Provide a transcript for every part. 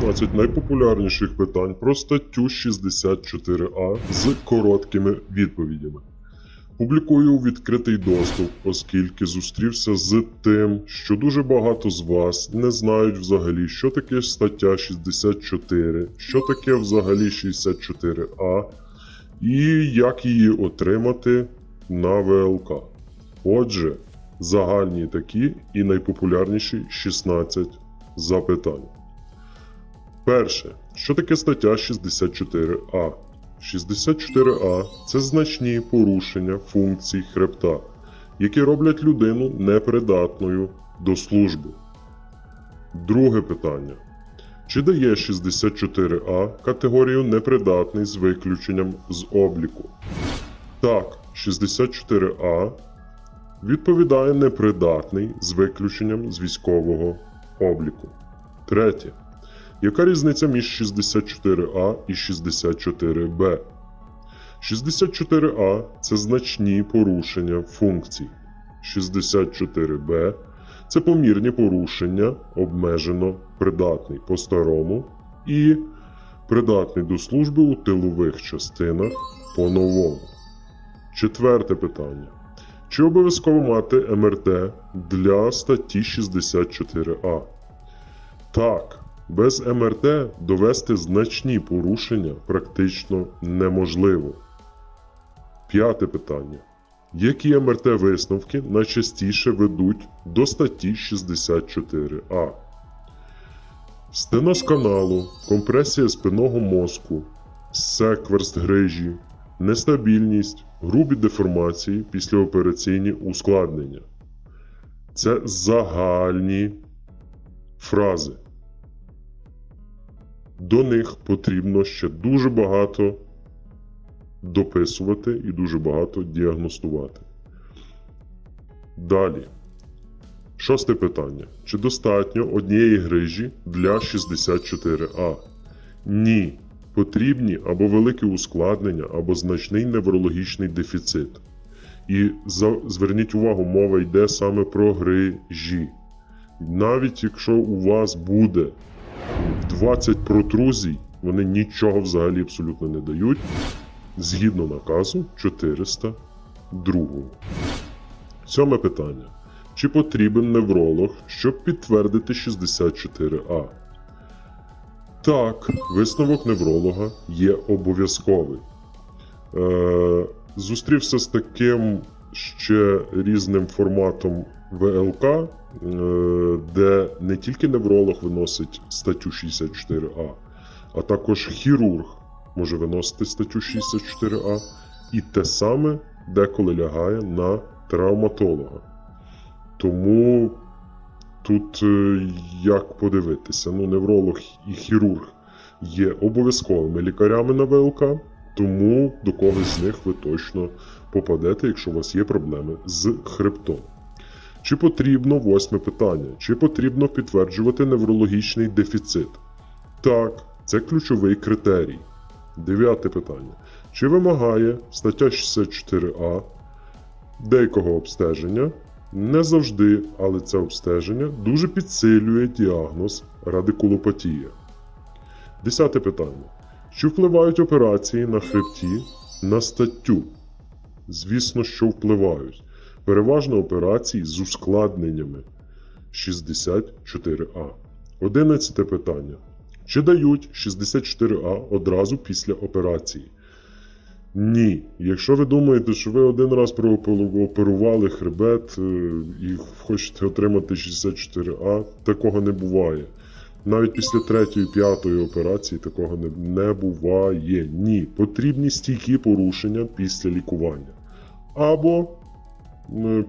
16 найпопулярніших питань про статтю 64А з короткими відповідями. Публікую відкритий доступ, оскільки зустрівся з тим, що дуже багато з вас не знають взагалі, що таке стаття 64, що таке взагалі 64А і як її отримати на ВЛК. Отже, загальні такі і найпопулярніші 16 запитань. Перше. Що таке стаття 64А? 64А це значні порушення функцій хребта, які роблять людину непридатною до служби. Друге питання. Чи дає 64А категорію непридатний з виключенням з обліку? Так, 64А відповідає непридатний з виключенням з військового обліку. Третє. Яка різниця між 64А і 64Б? 64А це значні порушення функцій. 64Б це помірні порушення, обмежено придатний по-старому і придатний до служби у тилових частинах по-новому. Четверте питання. Чи обов'язково мати МРТ для статті 64А? Так, без МРТ довести значні порушення практично неможливо. П'яте питання. Які МРТ висновки найчастіше ведуть до статті 64А? Стеноз каналу, компресія спинного мозку, секверст грижі, нестабільність, грубі деформації, післяопераційні ускладнення. Це загальні фрази. До них потрібно ще дуже багато дописувати і дуже багато діагностувати. Далі. Шосте питання. Чи достатньо однієї грижі для 64А? Ні. Потрібні або велике ускладнення, або значний неврологічний дефіцит. І зверніть увагу, мова йде саме про грижі. Навіть якщо у вас буде 20 протрузій, вони нічого взагалі абсолютно не дають, згідно наказу 402. Сьоме питання. Чи потрібен невролог, щоб підтвердити 64А? Так, висновок невролога є обов'язковий. Е, зустрівся з таким ще різним форматом ВЛК, е, де не тільки невролог виносить статтю 64А, а також хірург може виносити статтю 64А, і те саме деколи лягає на травматолога. Тому тут е, як подивитися, ну, невролог і хірург є обов'язковими лікарями на ВЛК, тому до когось з них ви точно попадете, якщо у вас є проблеми з хребтом. Чи потрібно восьме питання? Чи потрібно підтверджувати неврологічний дефіцит? Так, це ключовий критерій. Дев'яте питання. Чи вимагає стаття 64А деякого обстеження? Не завжди, але це обстеження дуже підсилює діагноз радикулопатія. Десяте питання. Чи впливають операції на хребті на статтю? Звісно, що впливають. Переважно операції з ускладненнями 64А. Одинадцяте питання. Чи дають 64А одразу після операції? Ні. Якщо ви думаєте, що ви один раз прооперували хребет е, і хочете отримати 64А, такого не буває. Навіть після третьої, п'ятої операції такого не, не буває. Ні. Потрібні стійкі порушення після лікування. Або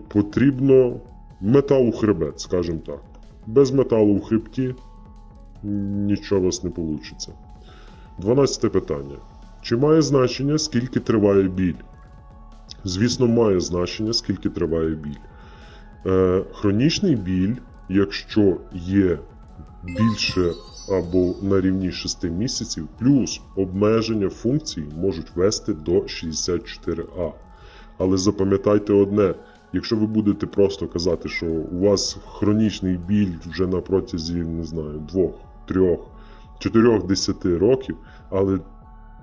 потрібно метал хребет, скажімо так. Без металу у хребті нічого у вас не вийде. Дванадцяте питання. Чи має значення, скільки триває біль? Звісно, має значення, скільки триває біль. Е, хронічний біль, якщо є більше або на рівні 6 місяців, плюс обмеження функцій можуть вести до 64А. Але запам'ятайте одне: якщо ви будете просто казати, що у вас хронічний біль вже на протязі, не знаю, двох, трьох 4-10 років, але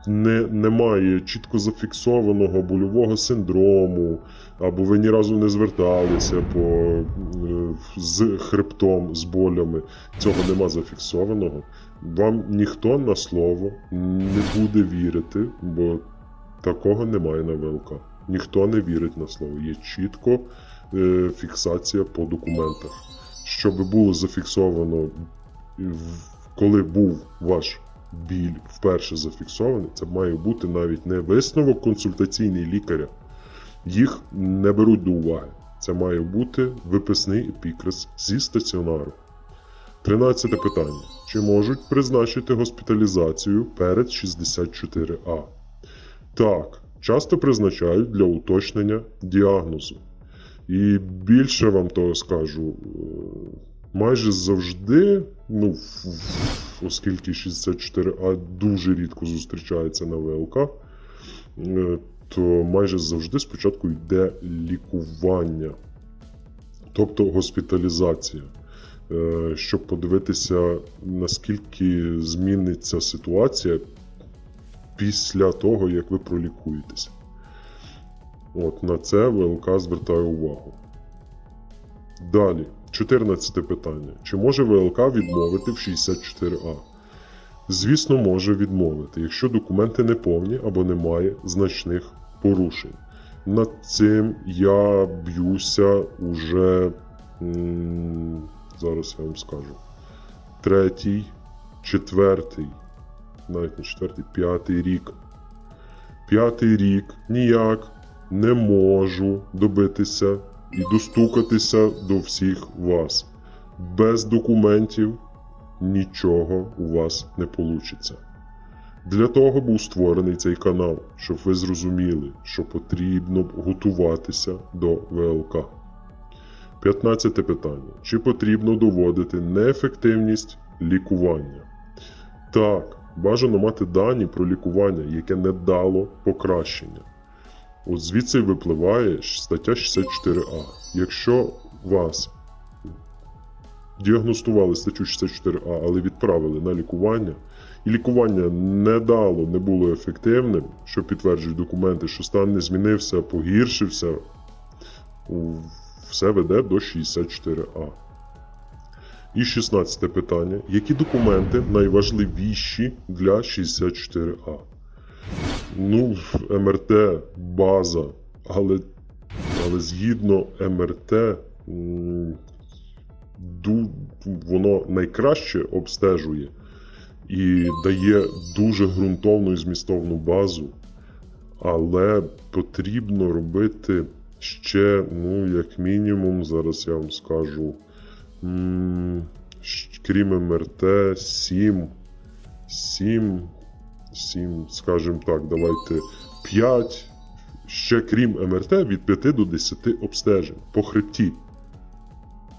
не, немає чітко зафіксованого больового синдрому, або ви ні разу не зверталися по, е, з хребтом, з болями, цього нема зафіксованого. Вам ніхто на слово не буде вірити, бо такого немає на ВЛК. Ніхто не вірить на слово. Є чітко е, фіксація по документах. Щоб було зафіксовано, коли був ваш біль вперше зафіксований, це має бути навіть не висновок консультаційний лікаря. Їх не беруть до уваги. Це має бути виписний епікриз зі стаціонару. Тринадцяте питання. Чи можуть призначити госпіталізацію перед 64А? Так, часто призначають для уточнення діагнозу. І більше вам того скажу, е, майже завжди, ну, оскільки 64А дуже рідко зустрічається на ВЛК, е, то майже завжди спочатку йде лікування, тобто госпіталізація, е, щоб подивитися, наскільки зміниться ситуація після того, як ви пролікуєтеся. От на це ВЛК звертає увагу. Далі, 14 питання. Чи може ВЛК відмовити в 64А? Звісно, може відмовити, якщо документи не повні або немає значних порушень. Над цим я б'юся уже. Зараз я вам скажу. Третій, четвертий, навіть не четвертий, п'ятий рік. П'ятий рік ніяк не можу добитися і достукатися до всіх вас. Без документів нічого у вас не вийде. Для того був створений цей канал, щоб ви зрозуміли, що потрібно готуватися до ВЛК. 15 питання. Чи потрібно доводити неефективність лікування? Так, бажано мати дані про лікування, яке не дало покращення. От звідси випливає стаття 64А. Якщо вас діагностували статтю 64А, але відправили на лікування, і лікування не дало, не було ефективним, що підтверджують документи, що стан не змінився, погіршився, все веде до 64А. І 16 питання. Які документи найважливіші для 64А? Ну, МРТ база, але, але згідно МРТ, воно найкраще обстежує і дає дуже ґрунтовну і змістовну базу. Але потрібно робити ще, ну, як мінімум, зараз я вам скажу, крім МРТ, 7, 7, 7, скажімо так, давайте 5, ще крім МРТ, від 5 до 10 обстежень по хребті.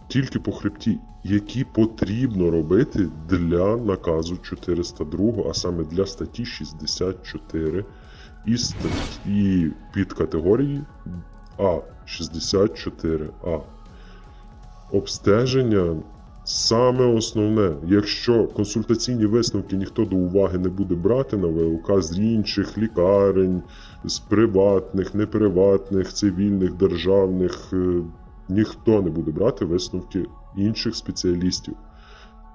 Тільки по хребті, які потрібно робити для наказу 402, а саме для статті 64 і статті під категорії А 64А. Обстеження саме основне. Якщо консультаційні висновки ніхто до уваги не буде брати на ВЛК з інших лікарень, з приватних, неприватних, цивільних, державних, е, ніхто не буде брати висновки інших спеціалістів.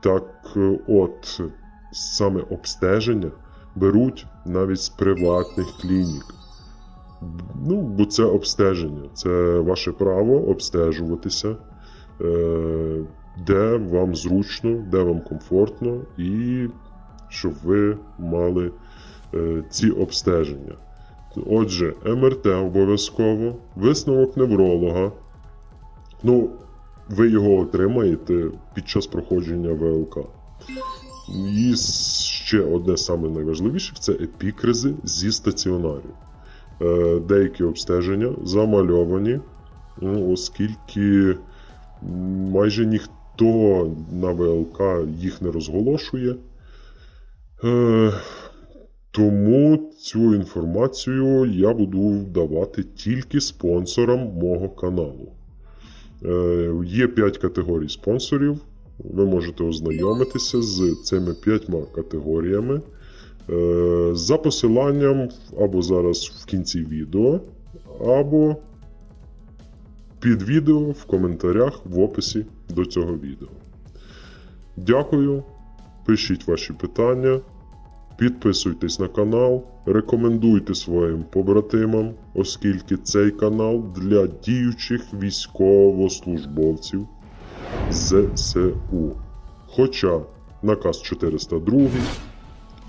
Так е, от, саме обстеження беруть навіть з приватних клінік. Ну, бо це обстеження, це ваше право обстежуватися, е, де вам зручно, де вам комфортно, і щоб ви мали е, ці обстеження. Отже, МРТ обов'язково, висновок невролога. Ну, ви його отримаєте під час проходження ВЛК. І ще одне саме найважливіше це епікризи зі стаціонарів. Е, Деякі обстеження замальовані, ну, оскільки майже ніхто на ВЛК їх не розголошує. Е, Тому цю інформацію я буду давати тільки спонсорам мого каналу. Е, Є 5 категорій спонсорів. ви можете ознайомитися з цими п'ятьма категоріями е, за посиланням або зараз в кінці відео, або під відео в коментарях в описі до цього відео. Дякую. Пишіть ваші питання. Підписуйтесь на канал, рекомендуйте своїм побратимам, оскільки цей канал для діючих військовослужбовців ЗСУ. Хоча наказ 402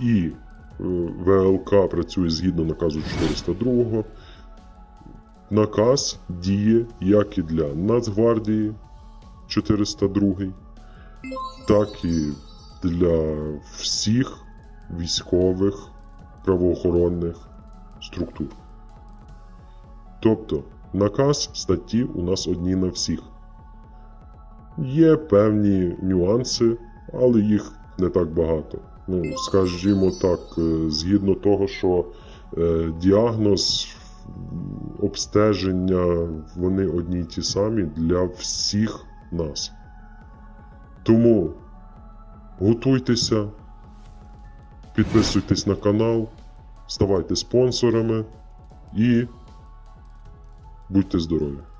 і е, ВЛК працює згідно наказу 402, наказ діє як і для Нацгвардії 402, так і для всіх військових правоохоронних структур. Тобто наказ статті у нас одні на всіх. Є певні нюанси, але їх не так багато. Ну, скажімо так, е, згідно того, що е, діагноз, обстеження, вони одні й ті самі для всіх нас. Тому готуйтеся, підписуйтесь на канал, ставайте спонсорами і будьте здорові!